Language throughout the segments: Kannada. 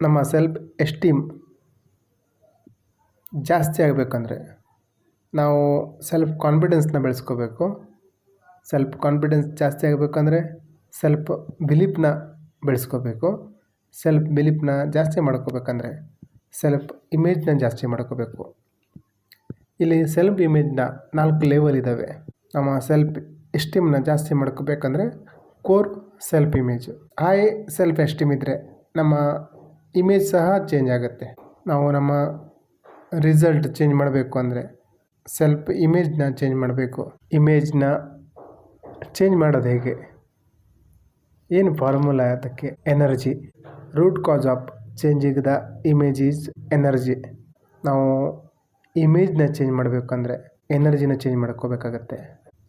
ನಮ್ಮ ಸೆಲ್ಫ್ ಎಸ್ಟೀಮ್ ಜಾಸ್ತಿ ಆಗಬೇಕಂದ್ರೆ ನಾವು ಸೆಲ್ಫ್ ಕಾನ್ಫಿಡೆನ್ಸ್ನ ಬೆಳೆಸ್ಕೋಬೇಕು. ಸೆಲ್ಫ್ ಕಾನ್ಫಿಡೆನ್ಸ್ ಜಾಸ್ತಿ ಆಗಬೇಕಂದ್ರೆ ಸೆಲ್ಫ್ ಬಿಲೀಫ್ನ ಬೆಳೆಸ್ಕೋಬೇಕು. ಸೆಲ್ಫ್ ಬಿಲೀಫ್ನ ಜಾಸ್ತಿ ಮಾಡ್ಕೋಬೇಕಂದ್ರೆ ಸೆಲ್ಫ್ ಇಮೇಜ್ನ ಜಾಸ್ತಿ ಮಾಡ್ಕೋಬೇಕು. ಇಲ್ಲಿ ಸೆಲ್ಫ್ ಇಮೇಜ್ನ ನಾಲ್ಕು ಲೆವೆಲ್ ಇದ್ದಾವೆ ನಮ್ಮ ಸೆಲ್ಫ್ ಎಸ್ಟೀಮ್ನ ಜಾಸ್ತಿ ಮಾಡ್ಕೋಬೇಕಂದ್ರೆ core self image high self esteem ಇದ್ದರೆ ನಮ್ಮ ಇಮೇಜ್ ಸಹ ಚೇಂಜ್ ಆಗುತ್ತೆ. ನಾವು ನಮ್ಮ ರಿಸಲ್ಟ್ ಚೇಂಜ್ ಮಾಡಬೇಕು ಅಂದರೆ ಸೆಲ್ಫ್ ಇಮೇಜ್ನ ಚೇಂಜ್ ಮಾಡಬೇಕು. ಇಮೇಜ್ನ ಚೇಂಜ್ ಮಾಡೋದು ಹೇಗೆ? ಏನು ಫಾರ್ಮುಲಾ ಅದಕ್ಕೆ? Energy root cause of changing the image is energy ನಾವು ಇಮೇಜ್ನ ಚೇಂಜ್ ಮಾಡಬೇಕಂದ್ರೆ ಎನರ್ಜಿನ ಚೇಂಜ್ ಮಾಡ್ಕೋಬೇಕಾಗತ್ತೆ.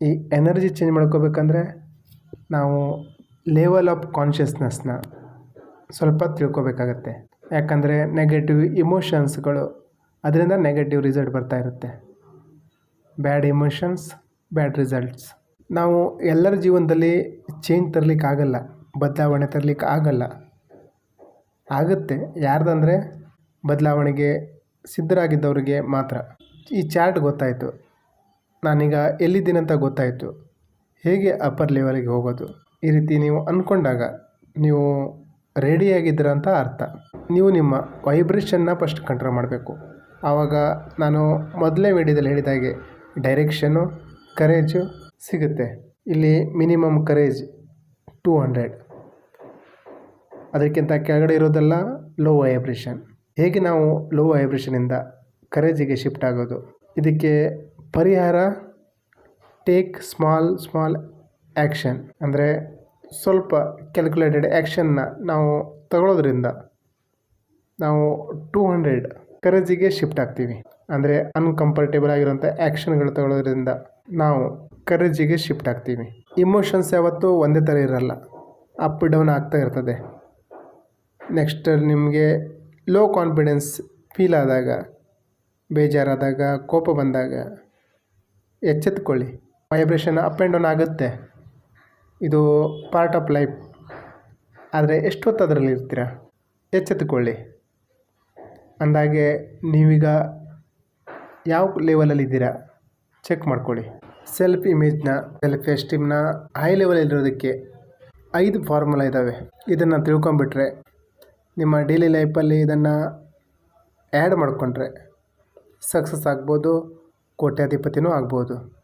ಈ ಎನರ್ಜಿ ಚೇಂಜ್ ಮಾಡ್ಕೋಬೇಕಂದ್ರೆ ನಾವು ಲೆವೆಲ್ ಆಫ್ ಕಾನ್ಷಿಯಸ್ನೆಸ್ನ ಸ್ವಲ್ಪ ತಿಳ್ಕೊಬೇಕಾಗತ್ತೆ. ಯಾಕಂದರೆ ನೆಗೆಟಿವ್ ಇಮೋಷನ್ಸ್ಗಳು ಅದರಿಂದ ನೆಗೆಟಿವ್ ರಿಸಲ್ಟ್ ಬರ್ತಾ ಇರುತ್ತೆ. ಬ್ಯಾಡ್ ಇಮೋಷನ್ಸ್ ಬ್ಯಾಡ್ ರಿಸಲ್ಟ್ಸ್ ನಾವು ಎಲ್ಲರ ಜೀವನದಲ್ಲಿ ಚೇಂಜ್ ತರಲಿಕ್ಕೆ ಆಗಲ್ಲ ಬದಲಾವಣೆ ತರಲಿಕ್ಕೆ ಆಗಲ್ಲ ಆಗುತ್ತೆ, ಯಾರ್ದಂದರೆ ಬದಲಾವಣೆಗೆ ಸಿದ್ಧರಾಗಿದ್ದವರಿಗೆ ಮಾತ್ರ. ಈ ಚಾರ್ಟ್ ಗೊತ್ತಾಯಿತು. ನಾನೀಗ ಎಲ್ಲಿದ್ದೀನಂತ ಗೊತ್ತಾಯಿತು. ಹೇಗೆ ಅಪ್ಪರ್ ಲೆವೆಲಿಗೆ ಹೋಗೋದು? ಈ ರೀತಿ ನೀವು ಅಂದ್ಕೊಂಡಾಗ ನೀವು ರೆಡಿಯಾಗಿದ್ದೀರ ಅಂತ ಅರ್ಥ. ನೀವು ನಿಮ್ಮ ವೈಬ್ರೇಷನ್ನ ಫಸ್ಟ್ ಕಂಟ್ರೋಲ್ ಮಾಡಬೇಕು. ಆವಾಗ ನಾನು ಮೊದಲೇ ವಿಡಿಯೋದಲ್ಲಿ ಹೇಳಿದ ಹಾಗೆ ಡೈರೆಕ್ಷನ್ನು, ಕರೇಜು ಸಿಗುತ್ತೆ. ಇಲ್ಲಿ ಮಿನಿಮಮ್ ಕರೇಜ್ ಟೂ ಹಂಡ್ರೆಡ್. ಅದಕ್ಕಿಂತ ಕೆಳಗಡೆ ಇರೋದೆಲ್ಲ ಲೋ ವೈಬ್ರೇಷನ್. ಹೇಗೆ ನಾವು ಲೋ ವೈಬ್ರೇಷನಿಂದ ಕರೇಜಿಗೆ ಶಿಫ್ಟ್ ಆಗೋದು? ಇದಕ್ಕೆ ಪರಿಹಾರ, ಟೇಕ್ ಸ್ಮಾಲ್ ಸ್ಮಾಲ್ ಆ್ಯಕ್ಷನ್. ಅಂದರೆ ಸ್ವಲ್ಪ ಕ್ಯಾಲ್ಕುಲೇಟೆಡ್ ಆ್ಯಕ್ಷನ್ನ ನಾವು ತಗೊಳ್ಳೋದ್ರಿಂದ ನಾವು ಟೂ ಹಂಡ್ರೆಡ್ ಕರೇಜಿಗೆ ಶಿಫ್ಟ್ ಆಗ್ತೀವಿ. ಅಂದರೆ ಅನ್ಕಂಫರ್ಟೇಬಲ್ ಆಗಿರೋಂಥ ಆ್ಯಕ್ಷನ್ಗಳು ತಗೊಳ್ಳೋದ್ರಿಂದ ನಾವು ಕರೇಜಿಗೆ ಶಿಫ್ಟ್ ಆಗ್ತೀವಿ. ಇಮೋಷನ್ಸ್ ಯಾವತ್ತೂ ಒಂದೇ ಥರ ಇರಲ್ಲ. ಅಪ್ ಡೌನ್ ಆಗ್ತಾ ಇರ್ತದೆ. ನೆಕ್ಸ್ಟ್ ನಿಮಗೆ ಲೋ ಕಾನ್ಫಿಡೆನ್ಸ್ ಫೀಲ್ ಆದಾಗ, ಬೇಜಾರಾದಾಗ, ಕೋಪ ಬಂದಾಗ ಎಚ್ಚೆತ್ಕೊಳ್ಳಿ. ವೈಬ್ರೇಷನ್ ಅಪ್ ಆ್ಯಂಡ್ ಡೌನ್ ಆಗುತ್ತೆ. ಇದು ಪಾರ್ಟ್ ಆಫ್ ಲೈಫ್ ಆದರೆ ಎಷ್ಟೊತ್ತು ಅದರಲ್ಲಿ ಇರ್ತೀರ? ಎಚ್ಚೆತ್ತುಕೊಳ್ಳಿ. ಅಂದಾಗೆ ನೀವೀಗ ಯಾವ ಲೆವೆಲಲ್ಲಿ ಇದ್ದೀರಾ? ಚೆಕ್ ಮಾಡ್ಕೊಳ್ಳಿ. ಸೆಲ್ಫ್ ಇಮೇಜ್ನ ಸೆಲ್ಫ್ ಎಸ್ಟೀಮ್ನ ಹೈ ಲೆವೆಲಲ್ಲಿರೋದಕ್ಕೆ ಐದು ಫಾರ್ಮುಲಾ ಇದ್ದಾವೆ ಇದನ್ನು ತಿಳ್ಕೊಂಬಿಟ್ರೆ ನಿಮ್ಮ ಡೈಲಿ ಲೈಫಲ್ಲಿ ಇದನ್ನು ಆ್ಯಡ್ ಮಾಡಿಕೊಂಡ್ರೆ ಸಕ್ಸಸ್ ಆಗ್ಬೋದು, ಕೋಟ್ಯಾಧಿಪತಿನೂ ಆಗ್ಬೋದು.